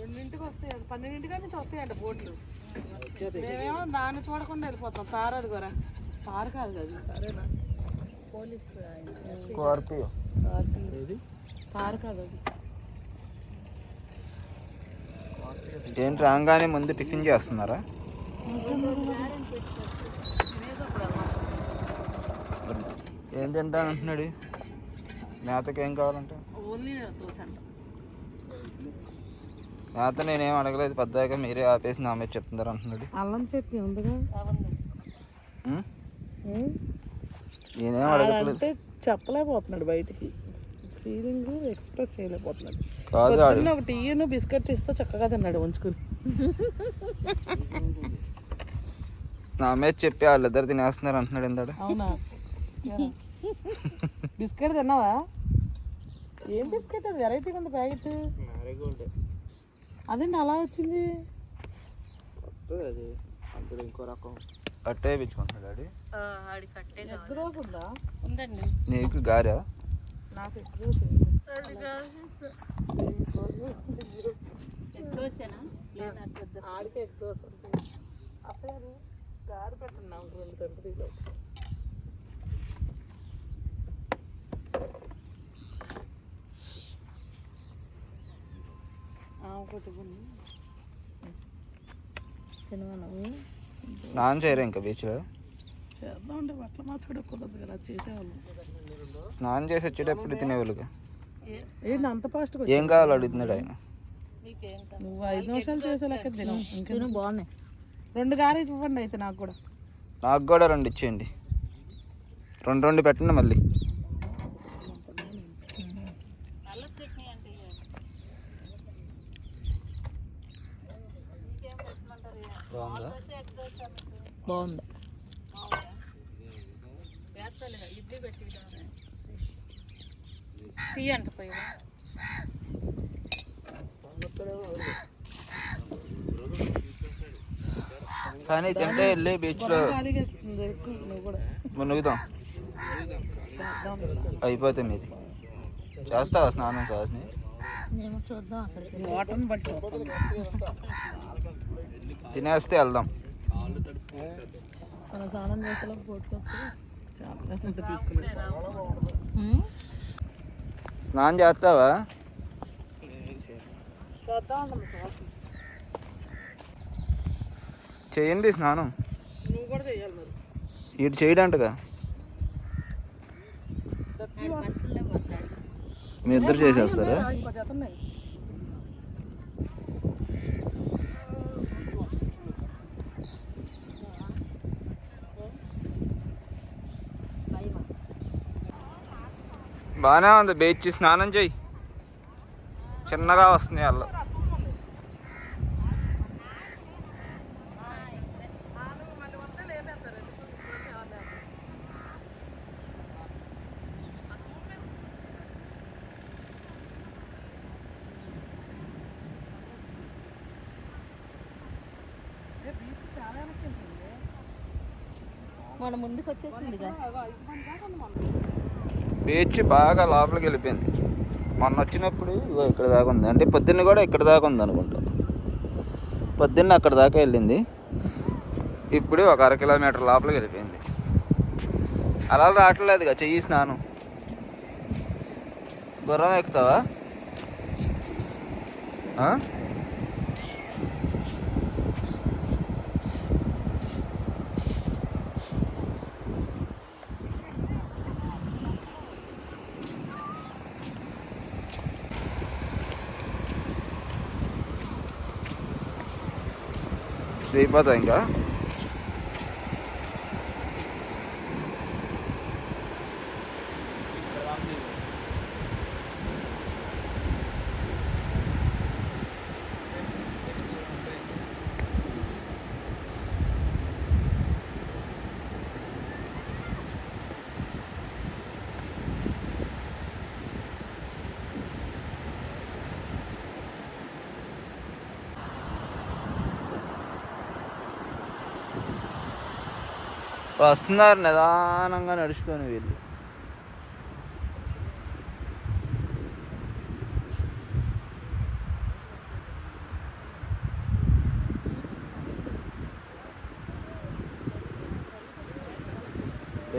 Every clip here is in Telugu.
రెండింటికి వస్తాయి పన్నెండింటికి నుంచి వస్తాయంట బోట్లు. మేమేమో దాన్ని చూడకుండా వెళ్ళిపోతాం. తారు అది కూడా. తారు కాదు కదా సరేనా? Police Scorpio. తారు కాదు అది. ఏంటి రాగానే ముందు టిఫిన్ చేస్తున్నారా? ఏం తింటాను అంటున్నాడు? మేతకి ఏం కావాలంటే? ఓన్లీ దోశ అంట. మేత నేనేం అడగలేదు పెద్దగా మీరే ఆపేసి నా మీద చెప్తున్నారు అంటున్నాడు. అల్లం చట్నీ ఉందిగా? నేనేం అడగట్లేదు. అంటే చెప్పలేకపోతున్నాడు బయటికి. ఫీలింగ్ ఎక్స్ప్రెస్ చేయలేకపోతున్నాడు. కాదు ఒక టీను బిస్కెట్ ఇస్తే చక్కగా తిన్నాడు ఉంచుకుని నా మీద చెప్పి వాళ్ళిద్దరు తినేస్తున్నారు అంటున్నాడు ఇందాడు. అవునా? బిస్కెట్ తిన్నావా? ఏం బిస్కెట్ అది? వెరైటీగా ఉంది ప్యాకెట్? అదేంటి అలా వచ్చింది? అది అందులో ఇంకో రకం. అట్టే పిచ్చుకుంటున్నాడు ఆడు ఎగ్ దోశ ఉందా? ఉందండి. నీకు గారా? నాకు ఎగ్ దోశ ఎగ్ దోశనా లేదా పెద్ద ఆడికి ఎగ్ దోశ ఉంటుంది అసలు గారి పెట్టండి నాకు రెండు తింటుంది ఒకటి ఇవ్వండి. తినవా స్నానం చేయరా ఇంకా బీచ్లో చేద్దాం అంటే బట్టలు మార్చుకోవడం కుదరదు కదా అది చేసేవాళ్ళం. స్నానం చేసి వచ్చేటప్పుడు తినేవాళ్ళుగా ఏంటి అంత ఫాస్ట్గా ఏం కావాలో అడుగుతున్నాడు ఆయన. నువ్వు ఐదు నిమిషాలు చేసే లెక్క తిను ఇంకా బాగున్నాయి. రెండు గారే ఇవ్వండి అయితే నాకు కూడా. నాకు కూడా రెండు ఇచ్చేయండి. రెండు రెండు పెట్టండి మళ్ళీ అల్లం చట్నీ అంటే బాగుందా? బాగుంది. వేస్తాలే ఇడ్లీ పెట్టి టీ అంట పోయి. కానీ తింటే వెళ్ళి బీచ్లో మునుగుదాం చేద్దాం అయిపోతే మీది చేస్తావా స్నానం సాస్ని? తినేస్తే వెళ్దాం. స్నానం చేస్తావా? చేయండి స్నానం. నువ్వు కూడా చేయాలి మరి. ఇటు చేయడంటగా. మీ ఇద్దరు చేసేస్తారా? బాగానే ఉంది బీచ్ స్నానం చేయి. చిన్నగా వస్తున్నాయి వాళ్ళు మళ్ళీ వస్తే లేపేస్తారు బీచ్ చాలా వెనక్కి వెళ్తుంది మన ముందుకు వచ్చేసింది బీచ్ బాగా లోపలికి వెళ్ళిపోయింది. మొన్న వచ్చినప్పుడు ఇక్కడ దాకా ఉంది. అంటే పొద్దున్న కూడా ఇక్కడ దాకా ఉంది అనుకుంటా. పొద్దున్న అక్కడ దాకా వెళ్ళింది. ఇప్పుడు ఒక అర కిలోమీటర్ లోపలికి వెళ్ళిపోయింది. అలా రావట్లేదుగా చెయ్యి స్నానం. గుర్రం ఎక్కుతావా? ఆ? ఇంకా వస్తున్నారు నిదానంగా నడుచుకొని వీళ్ళు.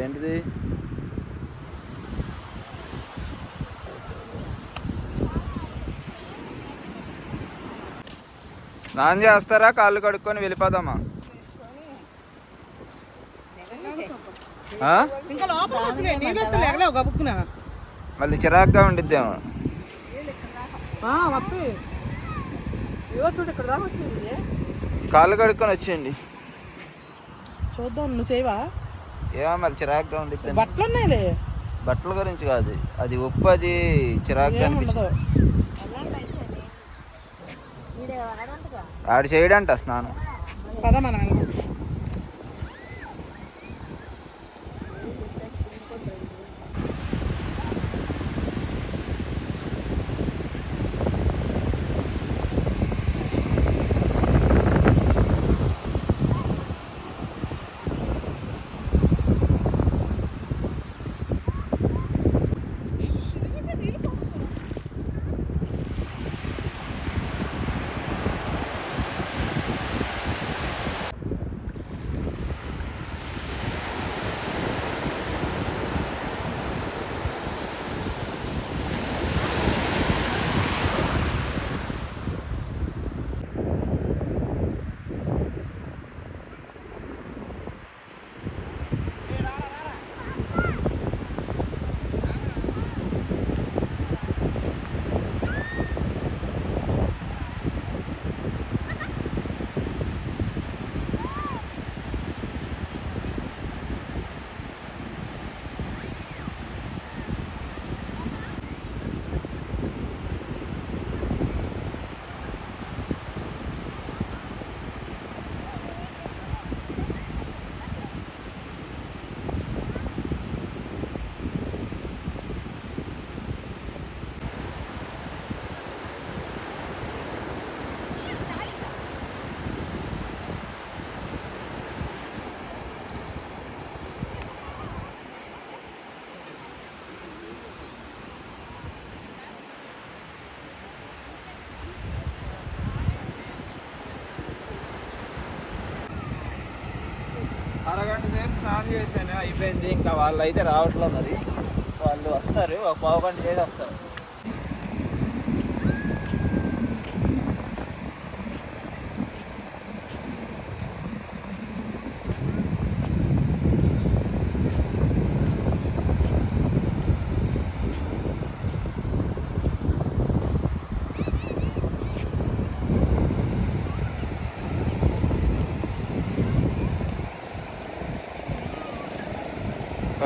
ఏంటిది? నాన్ చేస్తారా? కాళ్ళు కడుక్కొని వెళ్ళిపోదామా? మళ్ళీ చిరాగ్గా ఉండిద్దేమో. కాళ్ళు కడుక్కొని వచ్చేయండి చూద్దాం నువ్వు చేయవా? ఏమో మళ్ళీ చిరాగ్గా ఉండిద్ది బట్టలు ఉన్నాయిలే బట్టల గురించి కాదు అది. ఉప్పు అది చిరాగ్గా అనిపించింది. ఆడు చేయడంట స్నానం. పద మనం అరగంట సేపు స్నానం చేశాను అయిపోయింది. ఇంకా వాళ్ళు అయితే రావట్లేదు మరి. వాళ్ళు వస్తారు ఒక పావు గంట చేసి వస్తారు.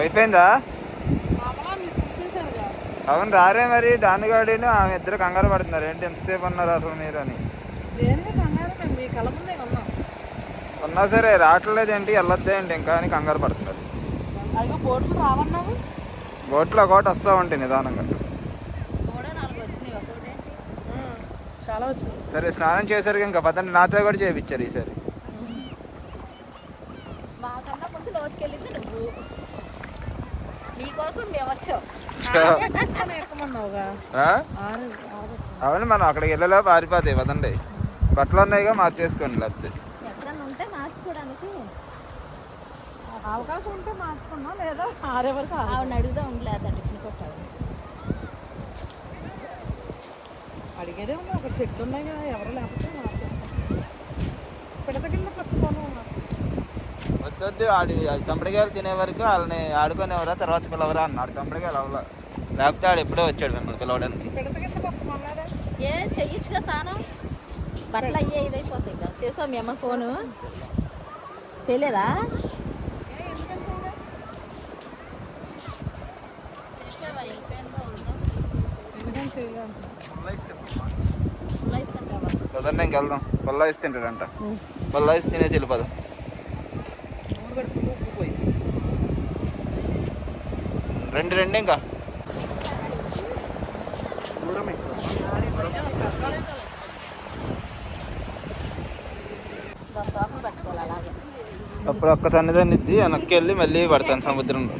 అయిపోయిందా? అవును రారే మరి. డానుగాడిని ఆమె ఇద్దరు కంగారు పడుతున్నారు. ఏంటి ఎంతసేపు అన్నారు అసలు మీరు అని. ఉన్నా. సరే రావట్లేదు ఏంటి? వెళ్ళొద్దే ఏంటి? ఇంకా అని కంగారు పడుతున్నారు. బోట్లు ఒకటి వస్తూ ఉంటాయి నిదానంగా. సరే స్నానం చేసరికి ఇంకా పదండి. నాతో కూడా చేయించారు ఈసారి మాకన్నా ముందు లోతుకెళ్ళింది నువ్వు నీకోసం మేము వచ్చాం. అవును మనం అక్కడికి వెళ్ళలే పారిపోతాయి పదండి బట్టలు ఉన్నాయిగా మార్చేసుకోండి లేకపోతే. ఎక్కడన్నా ఉంటే మార్చుకోవడానికి అవకాశం ఉంటే మార్చుకున్నాం లేదా ఆరే వరకు ఆరు. ఆవిడ అడుగుదా ఉండలేదు అడిగేదే ఉంది ఒక చెట్లు ఉన్నాయి కదా ఎవరు లేకపోతే మార్చేస్తాం. పిడత కింద పట్టుకోను వద్దొద్దు ఆడి కంపడికాయలు తినే వరకు వాళ్ళని ఆడుకునేవరా తర్వాత పిలవరా అన్నాడు. కంపడికాయలు అవ్వలా లేకపోతే ఆడు ఎప్పుడో వచ్చాడు మిమ్మల్ని పిలవడానికి. కింద ఏ చెయ్యొచ్చుగా స్నానం? బట్టలు అయ్యే ఇదైపోతాయి ఇంకా. చేసాం మీ అమ్మ ఫోను? చేయలేదా? ఇంకెళ్దాం. పొల్లా ఇస్తే తింటాడంట. పొల్లా ఇస్తే తినేసి వెళ్ళిపోదాం నూనె పెట్టుకుంటూ ఉప్పు పోయింది రెండు రెండు ఇంకా? అప్పుడు ఒక్క తన్నిదన్నిద్ది వెనక్కి వెళ్ళి మళ్ళీ పడతాను సముద్రంలో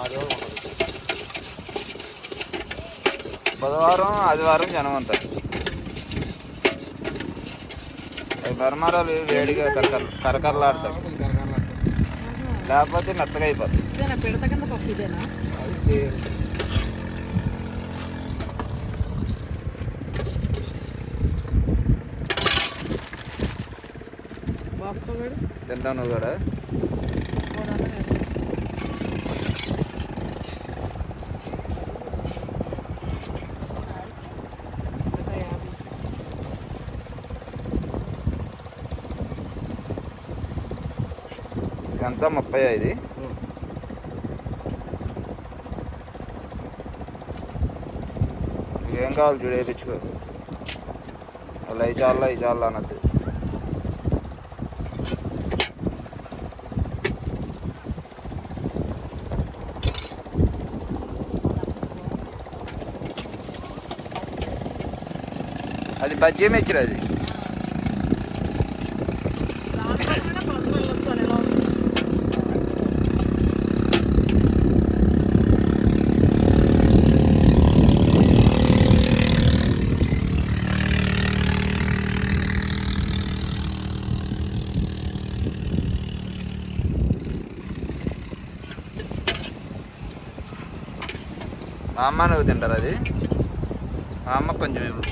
ఆదివారం ఉండదు. బుధవారం ఆదివారం జనం ఉంటారు అవి పరిమారాలు వేడిగా కరకర కరకరలాడతాయి. లేకపోతే మెత్తగా అయిపోతాయి. ఇదేనా? పిడత కింద పప్పు ఇదేనా బాస్కోగాడు తింటావు నువ్వు కూడా కూడా వేసుకో. ఇంకా యాభై. ఇదంతా ముప్పై ఐదు. ఏం కావాలి చూడు వేయించుకో అలా అవి చాలా అవి చాలా అన్నది అది బజ్జీ మిర్చి మా అమ్మ నువ్వు తింటారు అది. మా అమ్మ కొంచెం ఇవ్వు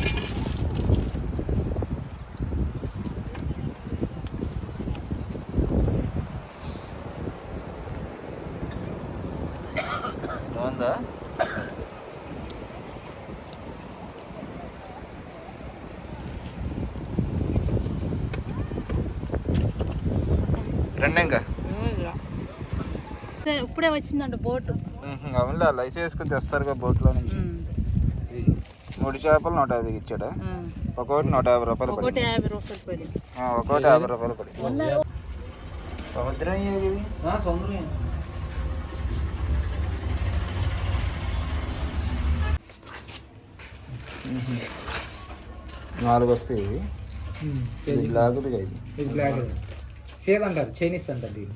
బాగుందా? రెండు ఇంకా. ఇప్పుడే వచ్చిందండి బోటు. అవునులే లైస్ వేసుకుని తెస్తారు బోట్లో నుంచి. మూడు చేపలు నూట యాభైకి ఇచ్చాడు? ఒక్కొక్కటి నూట యాభై రూపాయలు ఒకటి యాభై రూపాయలు పడింది. ఆ, ఒక్కొక్కటి యాభై రూపాయలు పడింది. సముద్రం ఏది సముద్రం నాలుగు వస్తాయి. ఇవి ఇది బ్లాక్ది ఇది. ఇది బ్లాక్. సేద్ అంటారు చైనీస్ అంటారు దీన్ని.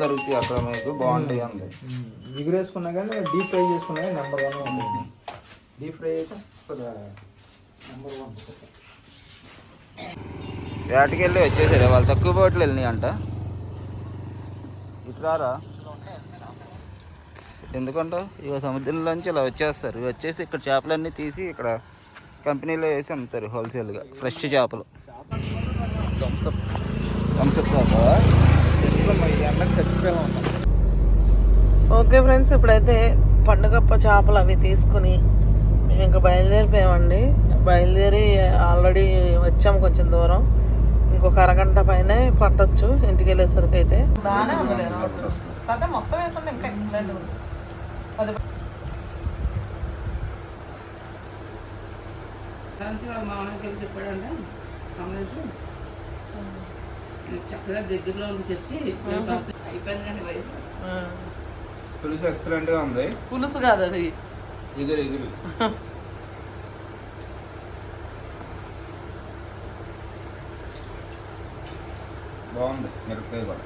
దొరుకుతాయి అక్కడ మీకు బాగుంటాయి అంది ఎగురేసుకున్నా కానీ డీప్ ఫ్రై చేసుకున్నా కానీ నెంబర్ వన్ ఉంటుంది. డీప్ ఫ్రై అయితే నెంబర్ వన్ వేటకి వెళ్ళి వచ్చేసాడు. వాళ్ళు తక్కువ బోట్లు వెళ్ళినాయి అంట ఇటు రారా? ఎందుకంటే? ఇక సముద్రంలోంచి ఇలా వచ్చేస్తారు. వచ్చేసి ఇక్కడ చేపలన్నీ తీసి ఇక్కడ కంపెనీలో వేసి అమ్ముతారు హోల్సేల్గా. ఫ్రెష్ చేపలు. థమ్స్అప్ చచ్చిపోయాం ఉంటాం ఓకే ఫ్రెండ్స్ ఇప్పుడైతే పండుగప్ప చేపలు అవి తీసుకుని మేము ఇంకా బయలుదేరిపోయామండి. బయలుదేరి ఆల్రెడీ వచ్చాం కొంచెం దూరం. ఇంకొక అరగంట పైన పట్టొచ్చు ఇంటికి వెళ్ళేసరికి అయితే. బాగానే ఉంది అదే మొత్తం వేసుకుంటే ఇంకా ఎక్సలెంట్ ఉంది. అది చెప్పాడంటే చక్కగా దగ్గరలో ఉంది చర్చి. అయిపోయింది కానీ వయసు. పులుసు ఎక్సలెంట్గా ఉంది. పులుసు కాదు అది. ఎగురు ఎగురు. బాగుంది మిరపకాయ కూడా.